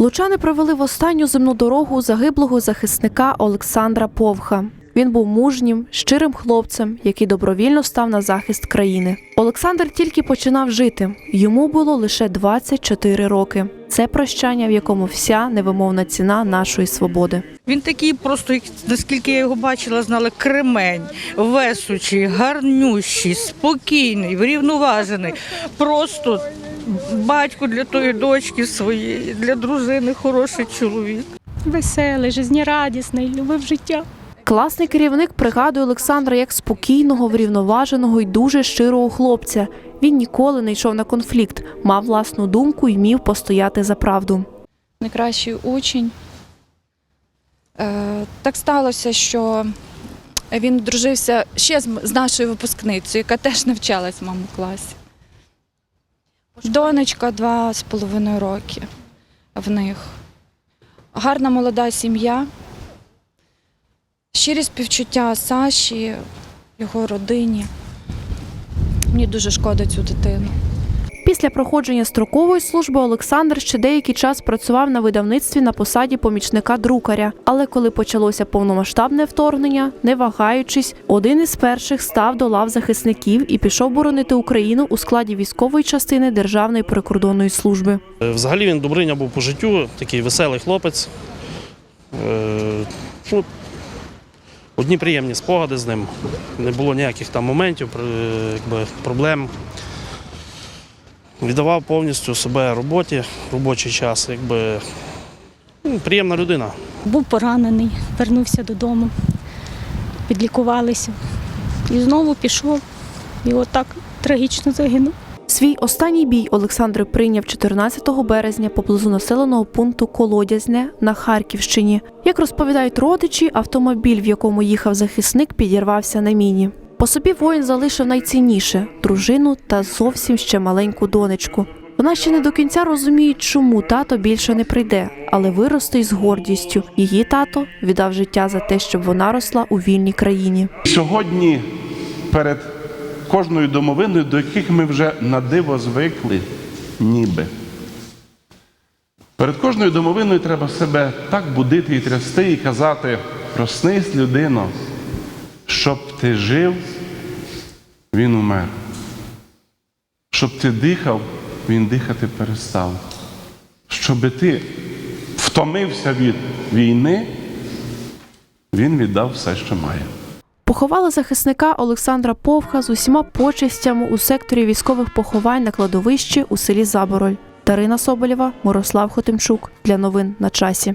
Лучани провели в останню земну дорогу загиблого захисника Олександра Повха. Він був мужнім, щирим хлопцем, який добровільно став на захист країни. Олександр тільки починав жити. Йому було лише 24 роки. Це прощання, в якому вся невимовна ціна нашої свободи. Він такий просто, наскільки я його бачила, знала, кремень, весучий, гарнющий, спокійний, врівноважений. Просто батько для тої дочки своєї, для дружини хороший чоловік. веселий, жизнерадісний, любив життя. Класний керівник пригадує Олександра як спокійного, врівноваженого і дуже щирого хлопця. Він ніколи не йшов на конфлікт, мав власну думку і вмів постояти за правду. найкращий учень. Е, Так сталося, що він дружився ще з м- з нашою випускницею, яка теж навчалась в моєму класі. Донечка два з половиною роки в них. Гарна молода сім'я. Щирі співчуття Саші, його родині. Мені дуже шкода цю дитину. Після проходження строкової служби Олександр ще деякий час працював на видавництві на посаді помічника друкаря. Але коли почалося повномасштабне вторгнення, не вагаючись, один із перших став до лав захисників і пішов боронити Україну у складі військової частини Державної прикордонної служби. Е, Взагалі він Добриня був по життю, такий веселий хлопець. Е, ну, одні приємні спогади з ним. Не було ніяких там моментів, якби, проблем. Віддавав повністю себе роботі, робочий час. Якби, ну, приємна людина. Був поранений, вернувся додому, підлікувалися. І знову пішов. І отак трагічно загинув. Свій останній бій Олександр прийняв 14 березня поблизу населеного пункту Колодязне на Харківщині. Як розповідають родичі, автомобіль, в якому їхав захисник, підірвався на міні. По собі воїн залишив найцінніше дружину та зовсім ще маленьку донечку. Вона ще не до кінця розуміє, чому тато більше не прийде, але виросте із гордістю. Її тато віддав життя за те, щоб вона росла у вільній країні. Сьогодні перед кожною домовиною, до яких ми вже на диво звикли, ніби. Перед кожною домовиною треба себе так будити і трясти і казати: проснись, людино, щоб ти жив, він умер. Щоб ти дихав, він дихати перестав. Щоби ти втомився від війни, він віддав все, що має. Поховали захисника Олександра Повха з усіма почестями у секторі військових поховань на кладовищі у селі Забороль. Дарина Соболєва, Мирослав Хотимчук для новин на часі.